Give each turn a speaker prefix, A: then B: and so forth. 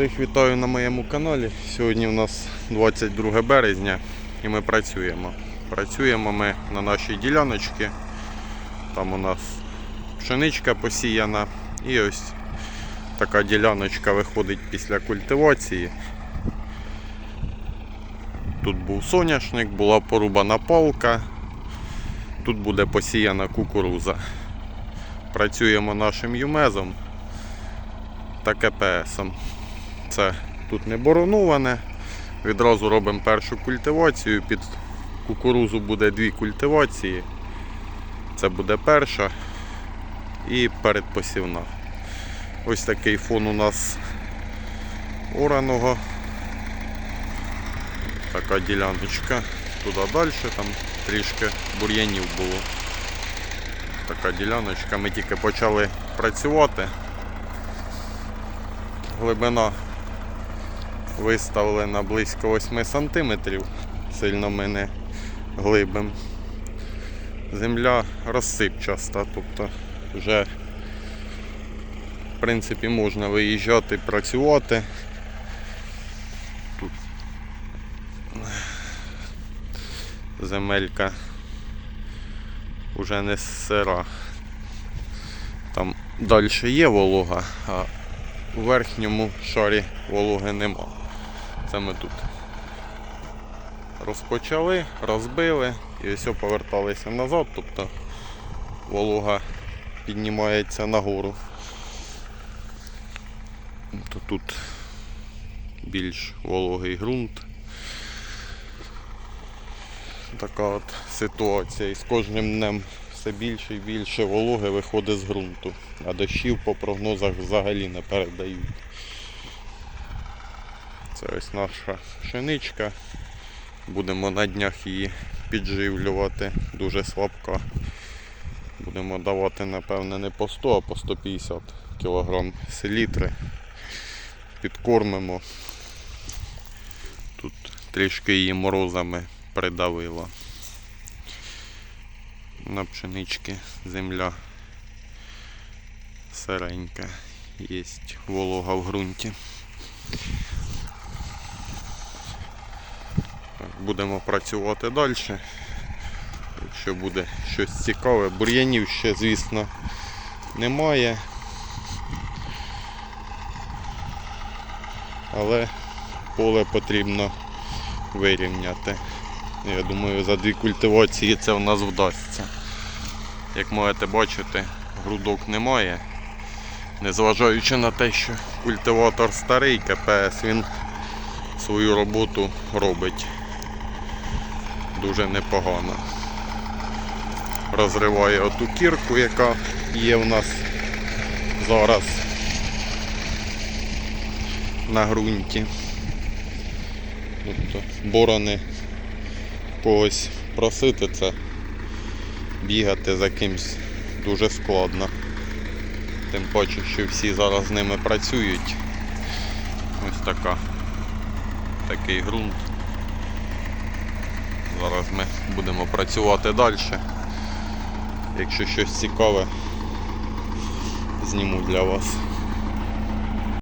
A: Всіх вітаю на моєму каналі. Сьогодні у нас 22 березня і ми працюємо. Працюємо ми на нашій діляночці. Там у нас пшеничка посіяна і ось така діляночка виходить після культивації. Тут був соняшник, була порубана палка. Тут буде посіяна кукуруза. Працюємо нашим юмезом та КПСом. Це тут не бороноване. Відразу робимо першу культивацію. Під кукурузу буде дві культивації. Це буде перша і передпосівна. Ось такий фон у нас ораного. Така діляночка. Туди далі, там трішки бур'янів було. Така діляночка. Ми тільки почали працювати. Глибина виставлена близько 8 см. Сильно ми не глибим. Земля розсипчаста, тобто вже в принципі можна виїжджати, працювати. Тут земелька вже не сира. Там далі є волога, а у верхньому шарі вологи нема. Ми тут розпочали, розбили і ось поверталися назад, тобто волога піднімається нагору. То тут більш вологий ґрунт. Така от ситуація. І з кожним днем все більше і більше вологи виходить з ґрунту, а дощів по прогнозах взагалі не передають. Це ось наша пшеничка. Будемо на днях її підживлювати дуже слабка. Будемо давати, напевне, не по 100, а по 150 кг селітри. Підкормимо. Тут трішки її морозами придавило. На пшенички земля сиренька, є волога в ґрунті. Будемо працювати далі. Якщо буде щось цікаве, бур'янів ще, звісно, немає. Але поле потрібно вирівняти. Я думаю, за дві культивації це в нас вдасться. Як можете бачити, грудок немає. Незважаючи на те, що культиватор старий, КПС, він свою роботу робить дуже непогано. Розриває оту кірку, яка є в нас зараз на ґрунті. Тобто борони когось просити це, бігати за кимсь дуже складно. Тим паче, що всі зараз з ними працюють. Ось така. Такий ґрунт. Зараз ми будемо працювати далі. Якщо щось цікаве, зніму для вас.